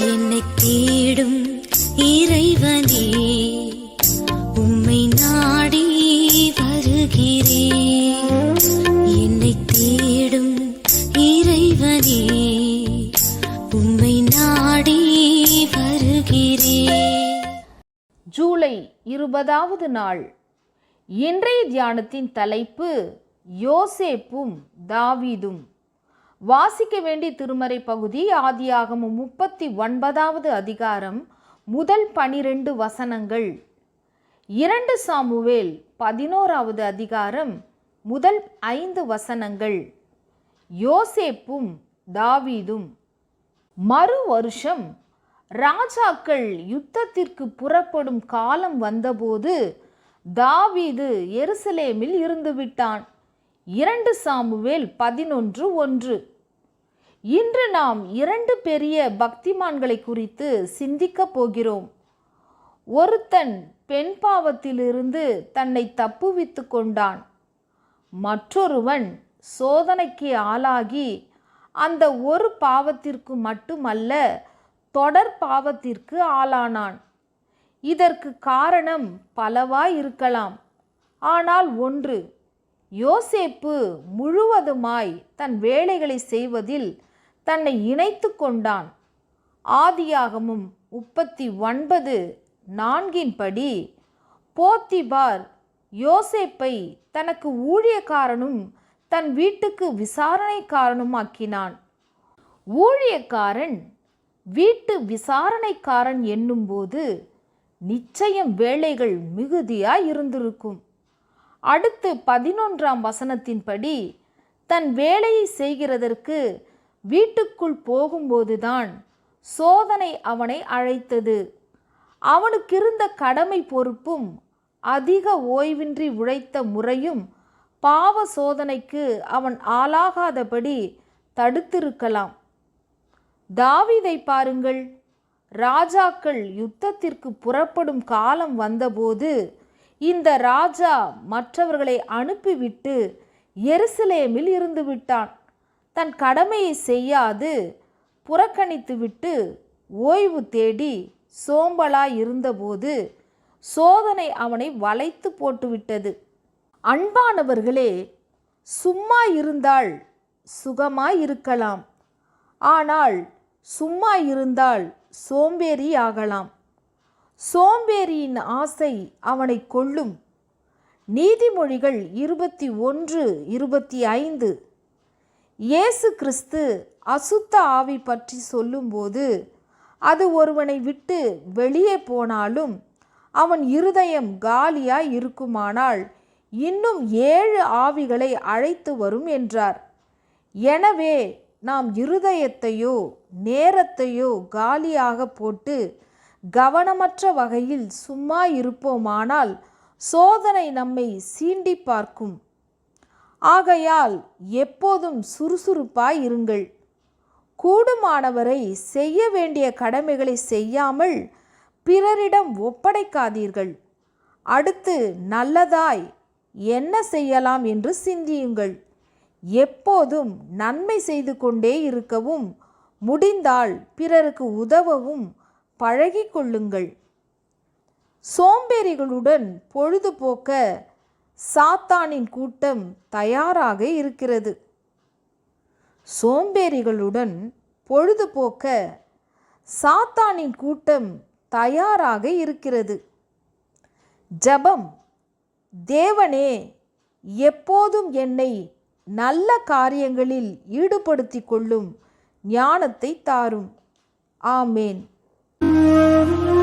என்னை தேடும் இறைவனே உம்மை நாடி வருகிறேன் என்னை தேடும் இறைவனே உம்மை நாடி வருகிறேன் ஜூலை இருபதாவது நாள். இன்றைய தியானத்தின் தலைப்பு யோசேப்பும் தாவீதும். வாசிக்க வேண்டிய திருமறை பகுதி ஆதியாகமும் முப்பத்தி ஒன்பதாவது அதிகாரம் முதல் பனிரெண்டு வசனங்கள். இரண்டு சாமுவேல் பதினோராவது அதிகாரம் முதல் ஐந்து வசனங்கள். யோசேப்பும் தாவீதும் மறு வருஷம் ராஜாக்கள் யுத்தத்திற்கு புறப்படும் காலம் வந்தபோது தாவீது எருசலேமில் இருந்துவிட்டான். இரண்டு சாமுவேல் பதினொன்று ஒன்று. இன்று நாம் இரண்டு பெரிய பக்திமான்களை குறித்து சிந்திக்கப் போகிறோம். ஒருத்தன் பெண் பாவத்திலிருந்து தன்னை தப்புவித்து கொண்டான். மற்றொருவன் சோதனைக்கு ஆளாகி அந்த ஒரு பாவத்திற்கு மட்டுமல்ல தொடர் பாவத்திற்கு ஆளானான். இதற்கு காரணம் பலவாய் இருக்கலாம் ஆனால் ஒன்று யோசேப்பு முழுவதுமாய் தன் வேலைகளை செய்வதில் தன்னை இணைத்து கொண்டான். ஆதியாகமும் முப்பத்தி ஒன்பது நான்கின்படி போத்திபார் யோசேப்பை தனக்கு ஊழியக்காரனும் தன் வீட்டுக்கு விசாரணைக்காரனுமாக்கினான். ஊழியக்காரன் வீட்டு விசாரணைக்காரன் என்னும்போது நிச்சயம் வேலைகள் மிகுதியாய் இருந்திருக்கும். அடுத்து பதினொன்றாம் வசனத்தின்படி தன் வேலையை செய்கிறதற்கு வீட்டுக்குள் போகும்போதுதான் சோதனை அவனை அழைத்தது. அவனுக்கிருந்த கடமை பொறுப்பும் அதிக ஓய்வின்றி உழைத்த முறையும் பாவ சோதனைக்கு அவன் ஆளாகாதபடி தடுத்திருக்கலாம். தாவிதை பாருங்கள் ராஜாக்கள் யுத்தத்திற்கு புறப்படும் காலம் வந்தபோது இந்த ராஜா மற்றவர்களை அனுப்பிவிட்டு எருசலேமில் இருந்து விட்டான் தன் கடமையை செய்யாது புறக்கணித்துவிட்டு ஓய்வு தேடி சோம்பலாய் இருந்தபோது சோதனை அவனை வளைத்து போட்டுவிட்டது. அன்பானவர்களே சும்மா இருந்தால் சுகமாய் இருக்கலாம். ஆனால் சும்மா இருந்தால் சோம்பேறி ஆகலாம். சோம்பேறியின் ஆசை அவனை கொள்ளும் நீதிமொழிகள் இருபத்தி ஒன்று இருபத்தி ஐந்து. இயேசு கிறிஸ்து அசுத்த ஆவி பற்றி சொல்லும்போது அது ஒருவனை விட்டு வெளியே போனாலும் அவன் இருதயம் காலியாய் இருக்குமானால் இன்னும் ஏழு ஆவிகளை அழைத்து வரும் என்றார். எனவே நாம் இருதயத்தையோ நேரத்தையோ காலியாக போட்டு கவனமற்ற வகையில் சும்மா இருப்போமானால் சோதனை நம்மை சீண்டி பார்க்கும். ஆகையால் எப்போதும் சுறுசுறுப்பாய் இருங்கள். கூடுமானவரை செய்ய வேண்டிய கடமைகளை செய்யாமல் பிறரிடம் ஒப்படைக்காதீர்கள். அடுத்து நல்லதாய் என்ன செய்யலாம் என்று சிந்தியுங்கள். எப்போதும் நன்மை செய்து கொண்டே இருக்கவும் முடிந்தால் பிறருக்கு உதவவும் பழகிக்கொள்ளுங்கள். சோம்பேறிகளுடன் பொழுதுபோக்க சாத்தானின் கூட்டம் தயாராக இருக்கிறது. சோம்பேறிகளுடன் பொழுதுபோக்க சாத்தானின் கூட்டம் தயாராக இருக்கிறது. ஜபம் தேவனே எப்போதும் என்னை நல்ல காரியங்களில் ஈடுபடுத்திக் கொள்ளும் ஞானத்தை தாரும். ஆமேன். Thank you.